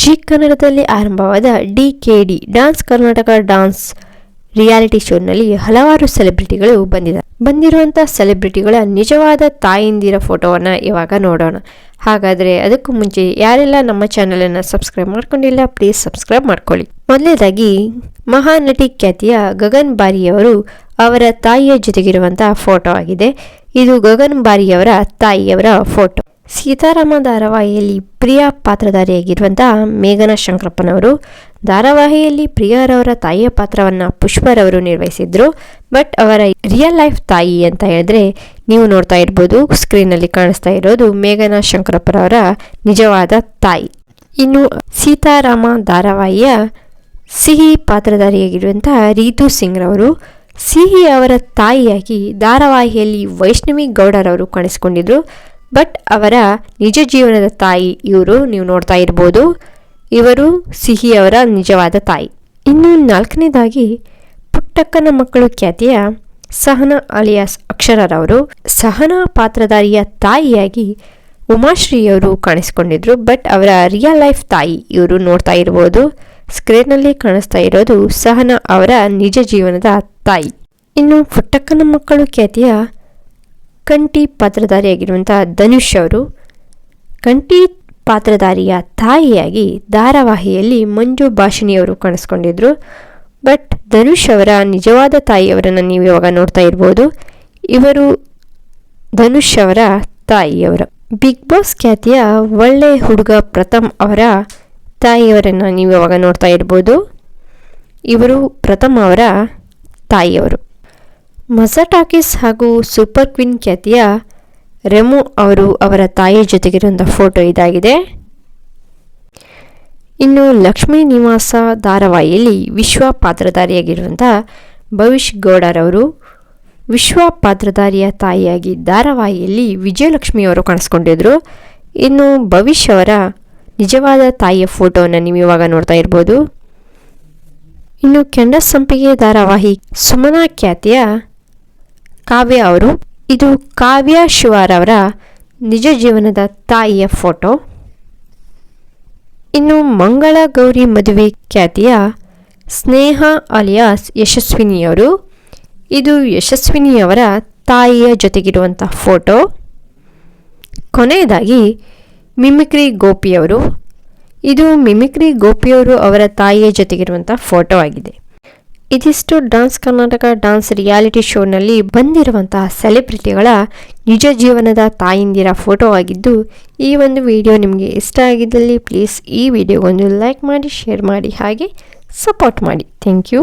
G ಕನ್ನಡದಲ್ಲಿ ಆರಂಭವಾದ D K D, dance Karnataka dance reality ಶೋನಲ್ಲಿ ಹಲವಾರು ಸೆಲೆಬ್ರಿಟಿಗಳು ಬಂದಿದ್ದಾರೆ ಬಂದಿರುವಂಥ ಸೆಲೆಬ್ರಿಟಿಗಳ ನಿಜವಾದ ತಾಯಿಂದಿರ ಫೋಟೋವನ್ನು ಇವಾಗ ನೋಡೋಣ. ಹಾಗಾದರೆ ಅದಕ್ಕೂ ಮುಂಚೆ ಯಾರೆಲ್ಲ ನಮ್ಮ ಚಾನಲನ್ನು ಸಬ್ಸ್ಕ್ರೈಬ್ ಮಾಡ್ಕೊಂಡಿಲ್ಲ, ಪ್ಲೀಸ್ ಸಬ್ಸ್ಕ್ರೈಬ್ ಮಾಡ್ಕೊಳ್ಳಿ. ಮೊದಲನೇದಾಗಿ, ಮಹಾನಟಿ ಖ್ಯಾತಿಯ ಗಗನ್ ಬಾರಿಯವರು ಅವರ ತಾಯಿಯ ಜೊತೆಗಿರುವಂತಹ ಫೋಟೋ ಆಗಿದೆ. ಇದು ಗಗನ್ ಬಾರಿಯವರ ತಾಯಿಯವರ ಫೋಟೋ. ಸೀತಾರಾಮ ಧಾರಾವಾಹಿಯಲ್ಲಿ ಪ್ರಿಯಾ ಪಾತ್ರಧಾರಿಯಾಗಿರುವಂತಹ ಮೇಘನ ಶಂಕರಪ್ಪನವರು ಧಾರಾವಾಹಿಯಲ್ಲಿ ಪ್ರಿಯರವರ ತಾಯಿಯ ಪಾತ್ರವನ್ನು ಪುಷ್ಪರವರು ನಿರ್ವಹಿಸಿದ್ರು. ಬಟ್ ಅವರ ರಿಯಲ್ ಲೈಫ್ ತಾಯಿ ಅಂತ ಹೇಳಿದ್ರೆ ನೀವು ನೋಡ್ತಾ ಇರ್ಬೋದು ಸ್ಕ್ರೀನಲ್ಲಿ ಕಾಣಿಸ್ತಾ ಇರೋದು ಮೇಘನಾ ಶಂಕರಪ್ಪರವರ ನಿಜವಾದ ತಾಯಿ. ಇನ್ನು ಸೀತಾರಾಮ ಧಾರಾವಾಹಿಯ ಸಿಹಿ ಪಾತ್ರಧಾರಿಯಾಗಿರುವಂತಹ ರೀತು ಸಿಂಗ್ ರವರು ಸಿಹಿ ಅವರ ತಾಯಿಯಾಗಿ ಧಾರಾವಾಹಿಯಲ್ಲಿ ವೈಷ್ಣವಿ ಗೌಡರವರು ಕಾಣಿಸಿಕೊಂಡಿದ್ರು. ಬಟ್ ಅವರ ನಿಜ ಜೀವನದ ತಾಯಿ ಇವರು ನೀವು ನೋಡ್ತಾ ಇರ್ಬೋದು. ಇವರು ಸಿಹಿ ಅವರ ನಿಜವಾದ ತಾಯಿ. ಇನ್ನು ನಾಲ್ಕನೇದಾಗಿ ಪುಟ್ಟಕ್ಕನ ಮಕ್ಕಳು ಖ್ಯಾತಿಯ ಸಹನಾ ಅಲಿಯಾಸ್ ಅಕ್ಷರರವರು. ಸಹನಾ ಪಾತ್ರಧಾರಿಯ ತಾಯಿಯಾಗಿ ಉಮಾಶ್ರೀಯವರು ಕಾಣಿಸ್ಕೊಂಡಿದ್ರು. ಬಟ್ ಅವರ ರಿಯಲ್ ಲೈಫ್ ತಾಯಿ ಇವರು ನೋಡ್ತಾ ಇರ್ಬೋದು. ಸ್ಕ್ರೀನ್ನಲ್ಲಿ ಕಾಣಿಸ್ತಾ ಇರೋದು ಸಹನಾ ಅವರ ನಿಜ ಜೀವನದ ತಾಯಿ. ಇನ್ನು ಪುಟ್ಟಕ್ಕನ ಮಕ್ಕಳು ಖ್ಯಾತಿಯ ಕಂಠಿ ಪಾತ್ರಧಾರಿಯಾಗಿರುವಂಥ ಧನುಷ್ ಅವರು ಕಂಠಿ ಪಾತ್ರಧಾರಿಯ ತಾಯಿಯಾಗಿ ಧಾರಾವಾಹಿಯಲ್ಲಿ ಮಂಜು ಭಾಷಿಣಿಯವರು ಕಾಣಿಸ್ಕೊಂಡಿದ್ರು. ಬಟ್ ಧನುಷ್ ಅವರ ನಿಜವಾದ ತಾಯಿಯವರನ್ನು ನೀವು ಇವಾಗ ನೋಡ್ತಾ ಇರ್ಬೋದು. ಇವರು ಧನುಷ್ ಅವರ ತಾಯಿಯವರು. ಬಿಗ್ ಬಾಸ್ ಖ್ಯಾತಿಯ ಒಳ್ಳೆ ಹುಡುಗ ಪ್ರಥಮ್ ಅವರ ತಾಯಿಯವರನ್ನು ನೀವು ಇವಾಗ ನೋಡ್ತಾ ಇರ್ಬೋದು. ಇವರು ಪ್ರಥಮ್ ಅವರ ತಾಯಿಯವರು. ಮಜಾ ಟಾಕೀಸ್ ಹಾಗೂ ಸೂಪರ್ ಕ್ವೀನ್ ಖ್ಯಾತಿಯ ರೆಮು ಅವರು ಅವರ ತಾಯಿ ಜೊತೆಗಿರುವಂಥ ಫೋಟೋ ಇದಾಗಿದೆ. ಇನ್ನು ಲಕ್ಷ್ಮೀ ನಿವಾಸ ಧಾರಾವಾಹಿಯಲ್ಲಿ ವಿಶ್ವ ಪಾತ್ರಧಾರಿಯಾಗಿರುವಂಥ ಭವಿಷ್ ಗೌಡರವರು ವಿಶ್ವ ಪಾತ್ರಧಾರಿಯ ತಾಯಿಯಾಗಿ ಧಾರಾವಾಹಿಯಲ್ಲಿ ವಿಜಯಲಕ್ಷ್ಮಿ ಅವರು ಕಾಣಿಸ್ಕೊಂಡಿದ್ರು. ಇನ್ನು ಭವಿಷ್ ಅವರ ನಿಜವಾದ ತಾಯಿಯ ಫೋಟೋವನ್ನು ನೀವು ಇವಾಗ ನೋಡ್ತಾ ಇರ್ಬೋದು. ಇನ್ನು ಕೆಂಡ ಸಂಪಿಗೆ ಧಾರಾವಾಹಿ ಸುಮನಾ ಖ್ಯಾತಿಯ ಕಾವ್ಯ ಅವರು. ಇದು ಕಾವ್ಯ ಶಿವಾರವರ ನಿಜ ಜೀವನದ ತಾಯಿಯ ಫೋಟೋ. ಇನ್ನು ಮಂಗಳ ಗೌರಿ ಮದುವೆ ಖ್ಯಾತಿಯ ಸ್ನೇಹ ಅಲಿಯಾಸ್ ಯಶಸ್ವಿನಿಯವರು. ಇದು ಯಶಸ್ವಿನಿಯವರ ತಾಯಿಯ ಜೊತೆಗಿರುವಂಥ ಫೋಟೋ. ಕೊನೆಯದಾಗಿ ಮಿಮಿಕ್ರಿ ಗೋಪಿಯವರು. ಇದು ಮಿಮಿಕ್ರಿ ಗೋಪಿಯವರು ಅವರ ತಾಯಿಯ ಜೊತೆಗಿರುವಂಥ ಫೋಟೋ ಆಗಿದೆ. ಇದಿಷ್ಟು ಡಾನ್ಸ್ ಕರ್ನಾಟಕ ಡಾನ್ಸ್ ರಿಯಾಲಿಟಿ ಶೋನಲ್ಲಿ ಬಂದಿರುವಂತಹ ಸೆಲೆಬ್ರಿಟಿಗಳ ನಿಜ ಜೀವನದ ತಾಯಿಂದಿರ ಫೋಟೋ ಆಗಿದ್ದು, ಈ ಒಂದು ವಿಡಿಯೋ ನಿಮಗೆ ಇಷ್ಟ ಆಗಿದ್ದಲ್ಲಿ ಪ್ಲೀಸ್ ಈ ವಿಡಿಯೋಗೊಂದು ಲೈಕ್ ಮಾಡಿ, ಶೇರ್ ಮಾಡಿ, ಹಾಗೆ ಸಪೋರ್ಟ್ ಮಾಡಿ. Thank you.